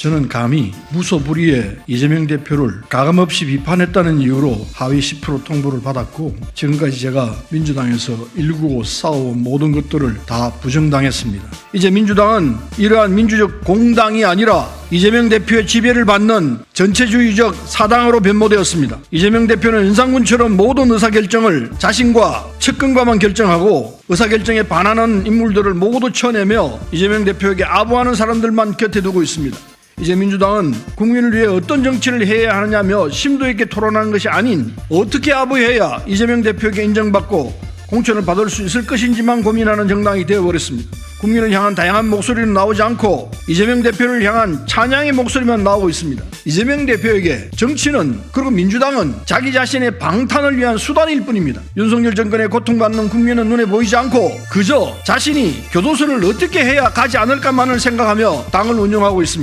저는 감히 무소불위의 이재명 대표를 가감없이 비판했다는 이유로 하위 10% 통보를 받았고 지금까지 제가 민주당에서 일구고 싸워온 모든 것들을 다 부정당했습니다. 이제 민주당은 이러한 민주적 공당이 아니라 이재명 대표의 지배를 받는 전체주의적 사당으로 변모되었습니다. 이재명 대표는 윤상군처럼 모든 의사결정을 자신과 측근과만 결정하고 의사결정에 반하는 인물들을 모두 쳐내며 이재명 대표에게 아부하는 사람들만 곁에 두고 있습니다. 이제 민주당은 국민을 위해 어떤 정치를 해야 하느냐며 심도 있게 토론하는 것이 아닌 어떻게 아부해야 이재명 대표에게 인정받고 공천을 받을 수 있을 것인지만 고민하는 정당이 되어버렸습니다. 국민을 향한 다양한 목소리는 나오지 않고 이재명 대표를 향한 찬양의 목소리만 나오고 있습니다. 이재명 대표에게 정치는 그리고 민주당은 자기 자신의 방탄을 위한 수단일 뿐입니다. 윤석열 정권의 고통받는 국민은 눈에 보이지 않고 그저 자신이 교도소를 어떻게 해야 가지 않을까만을 생각하며 당을 운영하고 있습니다.